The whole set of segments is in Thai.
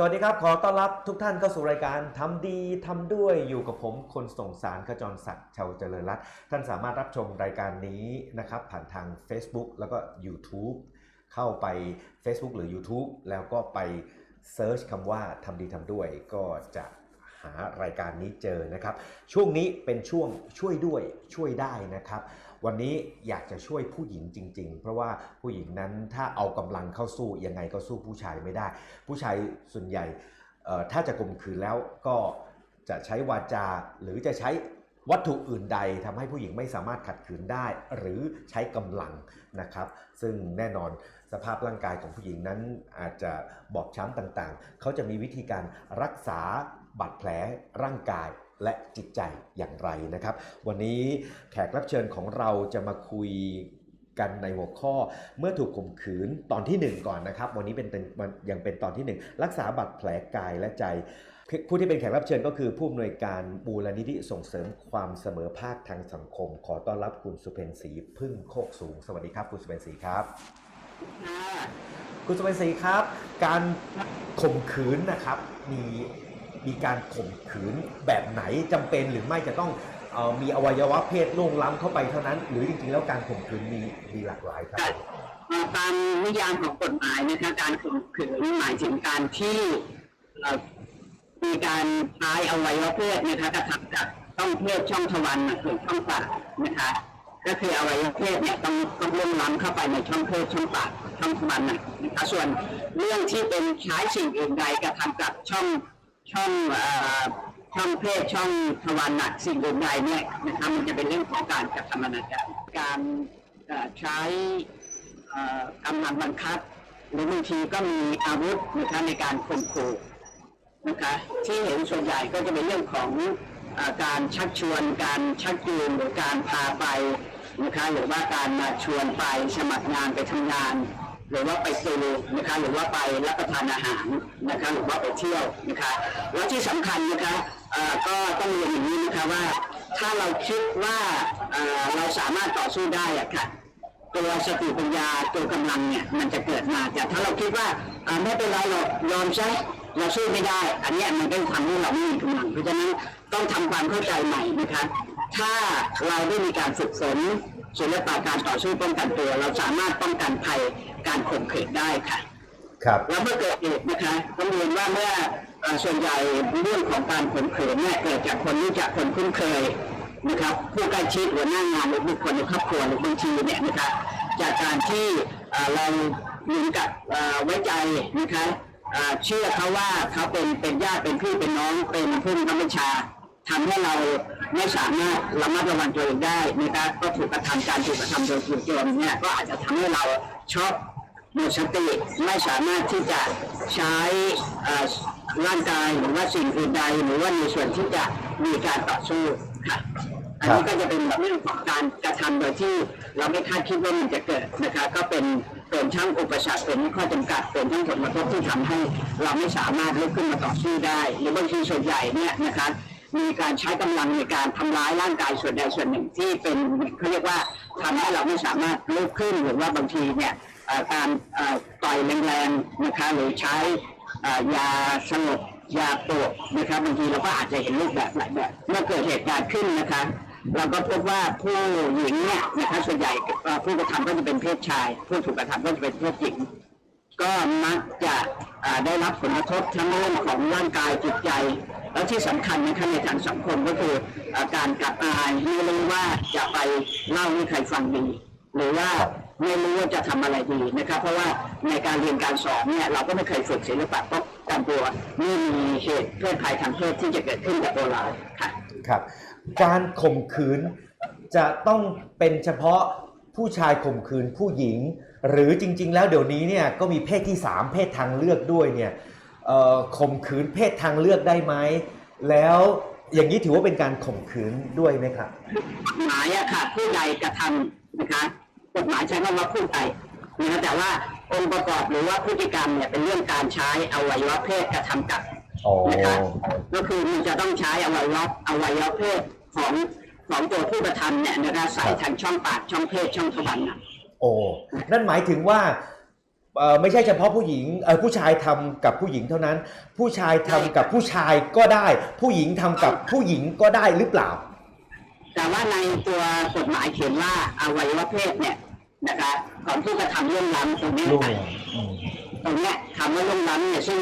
สวัสดีครับ ขอต้อนรับทุกท่านเข้าสู่รายการทำดีทำด้วยอยู่กับผมคนส่งสารขจรศักดิ์ชาวเจริญรัตน์ท่านสามารถรับชมรายการนี้นะครับ ผ่านทาง Facebook แล้วก็ YouTube เข้าไป Facebook หรือ YouTube แล้วก็ไปเซิร์ชคำว่าทำดีทำด้วยก็จะหารายการนี้เจอนะครับ ช่วงนี้เป็นช่วงช่วยด้วยช่วยได้นะครับ วันนี้อยากจะช่วยผู้หญิงจริง ๆ เพราะว่าผู้หญิงนั้นถ้าเอากำลังเข้าสู้ยังไงก็สู้ผู้ชายไม่ได้ ผู้ชายส่วนใหญ่ถ้าจะข่มขืนแล้วก็จะใช้วาจาหรือจะใช้วัตถุอื่นใดทำให้ผู้หญิงไม่สามารถขัดขืนได้ หรือใช้กำลังนะครับ ซึ่งแน่นอนสภาพร่างกายของผู้หญิงนั้นอาจจะบอบช้ำต่างๆ เขาจะมีวิธีการรักษาบาดแผลร่างกาย และจิตใจอย่างไรนะครับ วันนี้แขกรับเชิญของเราจะมาคุยกันในหัวข้อเมื่อถูกข่มขืนตอนที่ 1 ก่อนนะครับ วันนี้เป็นเป็นมันยังเป็นตอนที่ 1 รักษาบาดแผลกายและใจ ผู้ที่เป็นแขกรับเชิญก็คือผู้อำนวยการบูรณิธิส่งเสริมความเสมอภาคทางสังคม ขอต้อนรับคุณสุเพนศรีพึ่งโคกสูง สวัสดีครับ คุณสุเพนศรีครับ คุณสุเพนศรีครับ การข่มขืนนะครับมี มีการข่มขืนแบบไหนจำเป็นหรือไม่จะต้องออมีอวัยวะเพศล่วงล้ำเข้าไปเท่านั้น หรือจริงๆแล้วการข่มขืนมีมีหลากหลายครับตามนิยามของกฎหมายนะคะการข่มขืนหมายถึงการที่มีการใช้อวัยวะเพศนะคะกระทำกับต้องเพศช่องทวารหรือช่องปากนะคะก็คืออวัยวะเพศเนี่ยต้องต้องล่วงล้ำเข้าไปในช่องเพศช่องปากช่องทวารนนะคะส่วนเรื่องที่เป็นใช้สิ่งอื่นใดกระทำกับช่อง ช่องเอ่อช่องเพศช่องทวารหนักสิ่งอื่นใดเนี่ยนะคะมันจะเป็นเรื่องของการกระทำอนาจารการใช้กำลังบังคับ หรือบางทีก็มีอาวุธนะคะในการข่มขู่นะคะที่เห็นส่วนใหญ่ก็จะเป็นเรื่องของอการชักชวน การชักจูงหรือการพาไปนะคะหรือว่าการมาชวนไปสมัครงานไปทำงาน หรือว่าไปซูนะคะหรือว่าไปรับประทานอาหารนะคะหรือว่าไปเที่ยวนะคะแล้วที่สำคัญนะคะก็ต้องเรียนอย่างนี้นะคะว่า ถ้าเราคิดว่าเราสามารถต่อสู้ได้อะค่ะตัวสติปัญญาตัวกำลังเนี่ยมันจะเกิดมาแต่ถ้าเราคิดว่าไม่เป็นไรหรอกยอมใช้เราสู้ไม่ได้ อันนี้มันเป็นทำให้เราไม่มีกำลังเพราะฉะนั้นต้องทำความเข้าใจใหม่นะคะถ้าเราได้มีการฝึกฝนศิลปะการต่อสู้ป้องกันตัว เราสามารถป้องกันภัย การข่มขืนได้ค่ะครับแล้วเมื่อเกิดเหตุนะคะต้องเรียนว่าเมื่อเอ่อส่วนใหญ่เรื่องของการข่มขืนเนี่ยเกิดจากคนรู้จักคนคุ้นเคยนะครับผู้ใกล้ชิดหัวหน้างานหรือบุคคลในครอบครัวหรือบางทีเนี่ยนะคะจากการที่เอ่อเราเหมือนกับเอ่อไว้ใจนะคะเอ่อเชื่อเขาว่าเขาเป็นเป็นญาติเป็นพี่เป็นน้องเป็นผู้บังคับบัญชาทำให้เราไม่สามารถระมัดระวังตัวเองได้นะครับก็ถูกกระทำการถูกกระทำโดยจู่โจมเนี่ยก็อาจจะทำให้เราช็อก หมดสติไม่สามารถที่จะใช้เอ่อร่างกายหรือว่าสิ่งอื่นใดหรือว่าในส่วนที่จะมีการต่อสู้ค่ะอันนี้ก็จะเป็นเรื่องของการกระทำโดยที่เราไม่คาดคิดว่ามันจะเกิดนะคะก็เป็นเป็นช่างอุปสรรคเป็นข้อจำกัดเป็นช่างผลกระทบที่ทำให้เราไม่สามารถลุกขึ้นมาต่อสู้ได้หรือบางทีส่วนใหญ่เนี่ยนะคะมีการใช้กำลังในการทำร้ายร่างกายส่วนใดส่วนหนึ่งที่เป็นเขาเรียกว่าทำให้เราไม่สามารถลุกขึ้นหรือว่าบางทีเนี่ยเอ่อ การต่อยแรงๆนะคะหรือใช้ยาสลบยาปวดนะคะบางทีเราก็อาจจะเห็นรูปแบบหลายแบบเมื่อเกิดเหตุการณ์ขึ้นนะคะ เราก็พบว่าผู้หญิงเนี่ยนะคะส่วนใหญ่ผู้กระทำก็จะเป็นเพศชาย ผู้ถูกกระทำก็จะเป็นเพศหญิง ก็มักจะได้รับผลกระทบทั้งเรื่องของร่างกายจิตใจ แล้วที่สำคัญนะคะในทางสังคมก็คืออ่อการกลับอายไม่รู้ว่าจะไปเล่าให้ใครฟังดีหรือว่า ไม่รู้ว่าจะทำอะไรดีนะครับ เพราะว่าในการเรียนการสอนเนี่ยเราก็ไม่เคยฝึกศิลปะป้องกันตัวนี่มีเหตุเพศภัยทางเพศที่จะเกิดขึ้นกับตัวเราค่ะครับ การข่มขืนจะต้องเป็นเฉพาะผู้ชายข่มขืนผู้หญิง หรือจริง ๆ แล้วเดี๋ยวนี้เนี่ยก็มีเพศที่ 3 เพศทางเลือกด้วยเนี่ยเอ่อข่มขืนเพศทางเลือกได้ไหมแล้วอย่างนี้ถือว่าเป็นการข่มขืนด้วยไหมครับกฎหมายอะค่ะผู้ใดกระทำนะคะ กฎหมายใช้คำว่าผู้ใดนะคะแต่ว่าองค์ประกอบหรือว่าพฤติกรรมเนี่ยเป็นเรื่องการใช้อวัยวะเพศกระทำกับอ๋อนะคะก็คือมันจะต้องใช้อวัยวะอวัยวะเพศของของตัวผู้กระทำเนี่ยนะคะใส่ทางช่องปากช่องเพศช่องทวารหนักโอ้นั่นหมายถึงว่าเอ่อไม่ใช่เฉพาะผู้หญิงเออผู้ชายทำกับผู้หญิงเท่านั้น ผู้ชายทำกับผู้ชายก็ได้ ผู้หญิงทำกับผู้หญิงก็ได้หรือเปล่า แต่ว่าในตัวกฎหมายเขียนว่าอวัยวะเพศเนี่ยนะคะก่อนที่จะทำเรื่องล้ำตรงเนี้ยล่วงค่ะล้ำอืมตรงเนี้ยคำว่าเรื่องล้ำเนี่ยซึ่ง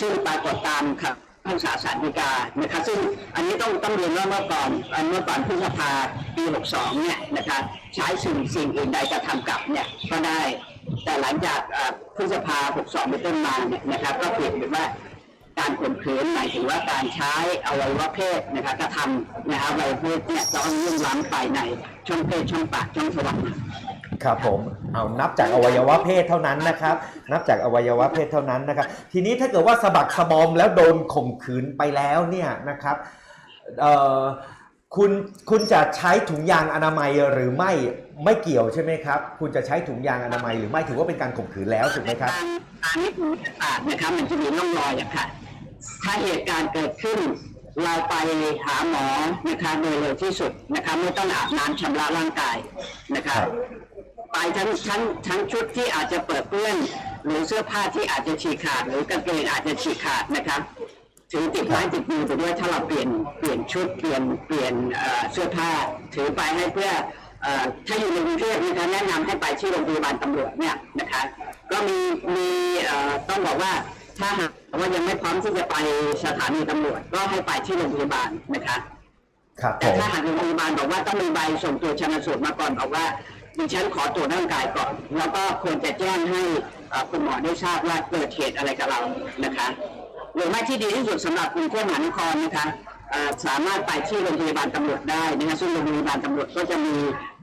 ซึ่งปรากฏตามครับผู้สาสารดีกานะคะซึ่งอันนี้ต้องต้องเรียนว่าเมื่อก่อนอันเมื่อก่อนพฤษภาปี 62 เนี่ยนะคะใช้สิ่งสิ่งอื่นใดกระทำกับเนี่ยก็ได้ แต่หลังจากเอ่อพฤษภา 62 เป็นต้นมาเนี่ยนะครับก็เปลี่ยนเป็นว่า การข่มขืนหมายถึงว่าการใช้อวัยวะเพศนะคะกระทำนะอวัยวะเพศเนี่ยต้องล่วงล้ำไปในช่องเพศช่องปากช่องสวรรค์ครับผมเอานับจากอวัยวะเพศเท่านั้นนะครับ นับจากอวัยวะเพศเท่านั้นนะครับ ทีนี้ถ้าเกิดว่าสะบักสะบอมแล้วโดนข่มขืนไปแล้วเนี่ยนะครับเอ่อคุณคุณจะใช้ถุงยางอนามัยหรือไม่ไม่เกี่ยวใช่ไหมครับ คุณจะใช้ถุงยางอนามัยหรือไม่ถือว่าเป็นการข่มขืนแล้วถูกไหมครับการการนิติวิทยาศาสตร์นะครับมันจะมีร่องรอยอะค่ะ ถ้าเหตุการณ์เกิดขึ้น เราไปหาหมอนะคะโดยเร็วที่สุดนะคะไม่ต้องอาบน้ำชำระร่างกายนะคะครับไปทั้งทั้งทั้งชุดที่อาจจะเปิดเปื้อน หรือเสื้อผ้าที่อาจจะฉีกขาด หรือกางเกงอาจจะฉีกขาดนะคะถือติดไม้ติดมือไปด้วยถ้าเราเปลี่ยนเปลี่ยนชุดเปลี่ยนเปลี่ยนเอ่อเสื้อผ้าถือไปให้เพื่อเอ่อถ้าอยู่ในกรุงเทพนะคะแนะนำให้ไปที่โรงพยาบาลตำรวจเนี่ยนะคะ ก็มีมีเอ่อต้องบอกว่าถ้าหาก ว่ายังไม่พร้อมที่จะไปสถานีตำรวจ ก็ให้ไปที่โรงพยาบาลนะคะครับผแต่มถ้าหากโรงพยาบาลบอกว่าต้องมีใบส่งตัวชันสูตรมาก่อนบอกว่าดิฉันขอตรวจร่างกายก่อน แล้วก็ควรจะแจ้งให้เอ่อคุณหมอได้ทราบว่าเกิดเหตุอะไรกับเรานะคะหรือไม่ที่ดีที่สุดสำหรับกรุงเทพมหานครนะคะเอ่อสามารถไปที่โรงพยาบาลตำรวจได้นะคะซึ่งโรงพยาบาลตำรวจก็จะมี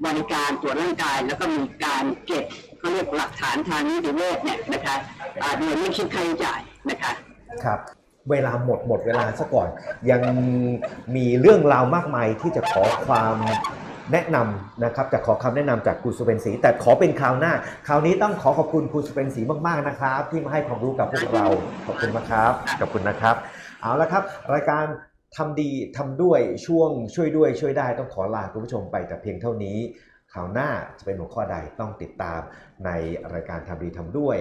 บริการตรวจร่างกาย แล้วก็มีการเก็บ เขาเรียกหลักฐานทางนิติเวชเนี่ยนะคะอาโดยไม่คิดค่าใช้จ่ายนะคะครับเวลาหมดหมดเวลาซะก่อน ยังมีเรื่องราวมากมายที่จะขอความแนะนำนะครับจะขอคำแนะนำจากครูสุเป็นศรีแต่ขอเป็นคราวหน้า คราวนี้ต้องขอขอบคุณครูสุเป็นศรีมากๆนะครับ ที่มาให้ความรู้กับพวกเราขอบคุณนะครับขอบคุณนะครับ เอาละครับ รายการทำดีทำด้วยช่วงช่วยด้วยช่วยได้ต้องขอลาคุณผู้ชมไปแต่เพียงเท่านี้ คราวหน้าจะเป็นหัวข้อใดต้องติดตามในรายการทำดีทำด้วย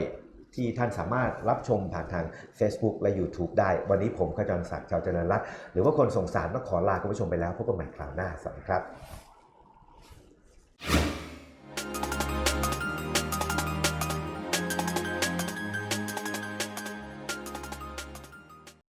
ที่ท่านสามารถรับชมผ่านทาง Facebook และ YouTube ได้ วันนี้ผมขจรศักดิ์ชาวเจริญรัตน์หรือว่าคนส่งสารต้องขอลาคุณผู้ชมไปแล้วพบกันใหม่คราวหน้าสวัสดีครับ